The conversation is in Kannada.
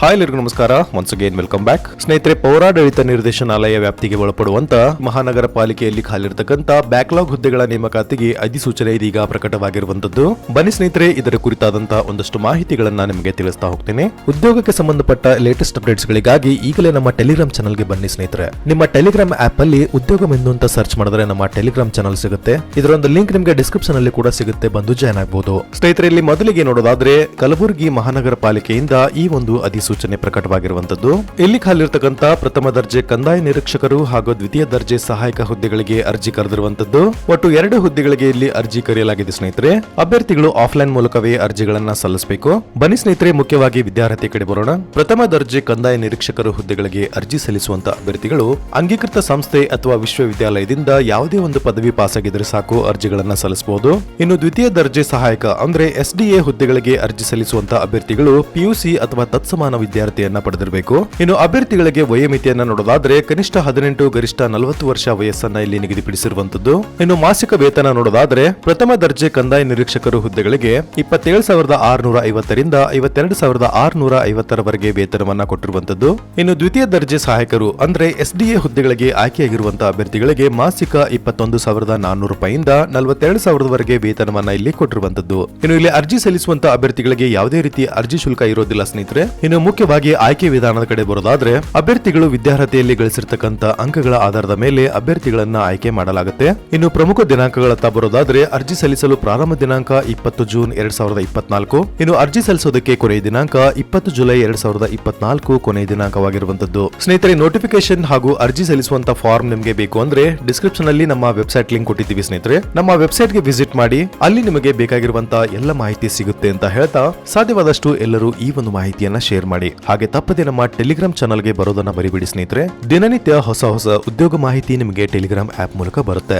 ಹಾಯ್ ಎಲ್ಲರಿಗೂ ನಮಸ್ಕಾರ. ಒನ್ಸ್ ಅಗೇನ್ ವೆಲ್ಕಮ್ ಬ್ಯಾಕ್ ಸ್ನೇಹಿತರೆ, ಪೌರಾಡಳಿತ ನಿರ್ದೇಶನಾಲಯ ವ್ಯಾಪ್ತಿಗೆ ಒಳಪಡುವಂತ ಮಹಾನಗರ ಪಾಲಿಕೆಯಲ್ಲಿ ಖಾಲಿರತಕ್ಕಂತ ಬ್ಯಾಕ್ಲಾಗ್ ಹುದ್ದೆಗಳ ನೇಮಕಾತಿಗೆ ಅಧಿಸೂಚನೆ ಇದೀಗ ಪ್ರಕಟವಾಗಿರುವಂತದ್ದು. ಬನ್ನಿ ಸ್ನೇಹಿತರೆ, ಇದರ ಕುರಿತಾದಂತಹ ಒಂದಷ್ಟು ಮಾಹಿತಿಗಳನ್ನ ನಿಮಗೆ ತಿಳಿಸ್ತಾ ಹೋಗ್ತೇನೆ. ಉದ್ಯೋಗಕ್ಕೆ ಸಂಬಂಧಪಟ್ಟ ಲೇಟೆಸ್ಟ್ ಅಪ್ಡೇಟ್ಸ್ ಗಳಿಗಾಗಿ ಈಗಲೇ ನಮ್ಮ ಟೆಲಿಗ್ರಾಮ್ ಚಾನಲ್ಗೆ ಬನ್ನಿ ಸ್ನೇಹಿತರೆ. ನಿಮ್ಮ ಟೆಲಿಗ್ರಾಮ್ ಆಪ್ ಅಲ್ಲಿ ಉದ್ಯೋಗ ಅಂತ ಸರ್ಚ್ ಮಾಡಿದ್ರೆ ನಮ್ಮ ಟೆಲಿಗ್ರಾಮ್ ಚಾನಲ್ ಸಿಗುತ್ತೆ. ಇದರ ಒಂದು ಲಿಂಕ್ ನಿಮಗೆ ಡಿಸ್ಕ್ರಿಪ್ಷನ್ ಅಲ್ಲಿ ಕೂಡ ಸಿಗುತ್ತೆ, ಬಂದು ಜಾಯ್ನ್ ಆಗಬಹುದು ಸ್ನೇಹಿತರೆ, ಇಲ್ಲಿ ಮೊದಲಿಗೆ ನೋಡೋದಾದ್ರೆ ಕಲಬುರಗಿ ಮಹಾನಗರ ಪಾಲಿಕೆಯಿಂದ ಈ ಒಂದು ಅಧಿಸೂಚನೆ ಪ್ರಕಟವಾಗಿರುವಂತದ್ದು ಇಲ್ಲಿ ಖಾಲಿರ್ತಕ್ಕಂಥ ಪ್ರಥಮ ದರ್ಜೆ ಕಂದಾಯ ನಿರೀಕ್ಷಕರು ಹಾಗೂ ದ್ವಿತೀಯ ದರ್ಜೆ ಸಹಾಯಕ ಹುದ್ದೆಗಳಿಗೆ ಅರ್ಜಿ ಕರೆದಿರುವಂತದ್ದು ಒಟ್ಟು ಎರಡು ಹುದ್ದೆಗಳಿಗೆ ಇಲ್ಲಿ ಅರ್ಜಿ ಕರೆಯಲಾಗಿದೆ ಸ್ನೇಹಿತರೆ. ಅಭ್ಯರ್ಥಿಗಳು ಆಫ್ಲೈನ್ ಮೂಲಕವೇ ಅರ್ಜಿಗಳನ್ನ ಸಲ್ಲಿಸಬೇಕು. ಬನ್ನಿ ಸ್ನೇಹಿತರೆ, ಮುಖ್ಯವಾಗಿ ವಿದ್ಯಾರ್ಥಿ ಕಡೆ ಬರೋಣ. ಪ್ರಥಮ ದರ್ಜೆ ಕಂದಾಯ ನಿರೀಕ್ಷಕರು ಹುದ್ದೆಗಳಿಗೆ ಅರ್ಜಿ ಸಲ್ಲಿಸುವಂತ ಅಭ್ಯರ್ಥಿಗಳು ಅಂಗೀಕೃತ ಸಂಸ್ಥೆ ಅಥವಾ ವಿಶ್ವವಿದ್ಯಾಲಯದಿಂದ ಯಾವುದೇ ಒಂದು ಪದವಿ ಪಾಸ್ ಆಗಿದ್ರೆ ಸಾಕು ಅರ್ಜಿಗಳನ್ನ ಸಲ್ಲಿಸಬಹುದು ಇನ್ನು ದ್ವಿತೀಯ ದರ್ಜೆ ಸಹಾಯಕ ಅಂದ್ರೆ ಎಸ್ಡಿಎ ಹುದ್ದೆಗಳಿಗೆ ಅರ್ಜಿ ಸಲ್ಲಿಸುವಂತ ಅಭ್ಯರ್ಥಿಗಳು ಪಿಯುಸಿ ಅಥವಾ ತತ್ಸಮಾನ ವಿದ್ಯಾರ್ಥಿಯನ್ನ ಪಡೆದಿರಬೇಕು. ಇನ್ನು ಅಭ್ಯರ್ಥಿಗಳಿಗೆ ವಯೋಮಿತಿಯನ್ನ ನೋಡೋದಾದ್ರೆ ಕನಿಷ್ಠ ಹದಿನೆಂಟು, ಗರಿಷ್ಠ ನಲವತ್ತು ವರ್ಷ ವಯಸ್ಸನ್ನ ಇಲ್ಲಿ ನಿಗದಿಪಡಿಸಿರುವಂತದ್ದು ಇನ್ನು ಮಾಸಿಕ ವೇತನ ನೋಡೋದಾದ್ರೆ ಪ್ರಥಮ ದರ್ಜೆ ಕಂದಾಯ ನಿರೀಕ್ಷಕರು ಹುದ್ದೆಗಳಿಗೆ ಇಪ್ಪತ್ತೇಳು ಸಾವಿರದ ಆರುನೂರ ಐವತ್ತರಿಂದ ಐವತ್ತೆರಡು ಸಾವಿರದ ಆರುನೂರ ಐವತ್ತರವರೆಗೆ ವೇತನವನ್ನ ಕೊಟ್ಟಿರುವಂತದ್ದು ಇನ್ನು ದ್ವಿತೀಯ ದರ್ಜೆ ಸಹಾಯಕರು ಅಂದ್ರೆ ಎಸ್ಡಿಎ ಹುದ್ದೆಗಳಿಗೆ ಆಯ್ಕೆಯಾಗಿರುವಂತಹ ಅಭ್ಯರ್ಥಿಗಳಿಗೆ ಮಾಸಿಕ ಇಪ್ಪತ್ತೊಂದು ಸಾವಿರದ ನಾನ್ನೂರು ರೂಪಾಯಿಂದ ನಲವತ್ತೆರಡು ಸಾವಿರದವರೆಗೆ ವೇತನವನ್ನ ಇಲ್ಲಿ ಕೊಟ್ಟಿರುವಂತದ್ದು ಇನ್ನು ಇಲ್ಲಿ ಅರ್ಜಿ ಸಲ್ಲಿಸುವಂತಹ ಅಭ್ಯರ್ಥಿಗಳಿಗೆ ಯಾವುದೇ ರೀತಿ ಅರ್ಜಿ ಶುಲ್ಕ ಇರೋದಿಲ್ಲ ಸ್ನೇಹಿತರೆ. ಇನ್ನು ಮುಖ್ಯವಾಗಿ ಆಯ್ಕೆ ವಿಧಾನದ ಕಡೆ ಬರೋದಾದ್ರೆ, ಅಭ್ಯರ್ಥಿಗಳು ವಿದ್ಯಾರ್ಹತೆಯಲ್ಲಿ ಗಳಿಸಿರ್ತಕ್ಕಂಥ ಅಂಕಗಳ ಆಧಾರದ ಮೇಲೆ ಅಭ್ಯರ್ಥಿಗಳನ್ನ ಆಯ್ಕೆ ಮಾಡಲಾಗುತ್ತೆ. ಇನ್ನು ಪ್ರಮುಖ ದಿನಾಂಕಗಳತ್ತ ಬರೋದಾದ್ರೆ, ಅರ್ಜಿ ಸಲ್ಲಿಸಲು ಪ್ರಾರಂಭ ದಿನಾಂಕ ಇಪ್ಪತ್ತು ಜೂನ್ ಎರಡ್ ಸಾವಿರದ ಇಪ್ಪತ್ನಾಲ್ಕು. ಇನ್ನು ಅರ್ಜಿ ಸಲ್ಲಿಸೋದಕ್ಕೆ ಕೊನೆಯ ದಿನಾಂಕ ಇಪ್ಪತ್ತು ಜುಲೈ ಎರಡ್ ಸಾವಿರದ ಇಪ್ಪತ್ನಾಲ್ಕು ಕೊನೆಯ ದಿನಾಂಕವಾಗಿರುವಂತದ್ದು ಸ್ನೇಹಿತರೆ ನೋಟಿಫಿಕೇಶನ್ ಹಾಗೂ ಅರ್ಜಿ ಸಲ್ಲಿಸುವಂತ ಫಾರ್ಮ್ ನಿಮಗೆ ಬೇಕು ಅಂದ್ರೆ ಡಿಸ್ಕ್ರಿಪ್ಷನ್ ಅಲ್ಲಿ ನಮ್ಮ ವೆಬ್ಸೈಟ್ ಲಿಂಕ್ ಕೊಟ್ಟಿದ್ದೀವಿ ಸ್ನೇಹಿತರೆ. ನಮ್ಮ ವೆಬ್ಸೈಟ್ಗೆ ವಿಸಿಟ್ ಮಾಡಿ, ಅಲ್ಲಿ ನಿಮಗೆ ಬೇಕಾಗಿರುವಂತಹ ಎಲ್ಲ ಮಾಹಿತಿ ಸಿಗುತ್ತೆ ಅಂತ ಹೇಳ್ತಾ, ಸಾಧ್ಯವಾದಷ್ಟು ಎಲ್ಲರೂ ಈ ಒಂದು ಮಾಹಿತಿಯನ್ನ ಶೇರ್ ಮಾಡಿ. ಹಾಗೆ ತಪ್ಪದೆ ನಮ್ಮ ಟೆಲಿಗ್ರಾಮ್ ಚಾನಲ್ಗೆ ಬರೋದನ್ನ ಬರಿಬಿಡಿ ಸ್ನೇಹಿತರೆ. ದಿನನಿತ್ಯ ಹೊಸ ಹೊಸ ಉದ್ಯೋಗ ಮಾಹಿತಿ ನಿಮಗೆ ಟೆಲಿಗ್ರಾಮ್ ಆಪ್ ಮೂಲಕ ಬರುತ್ತೆ.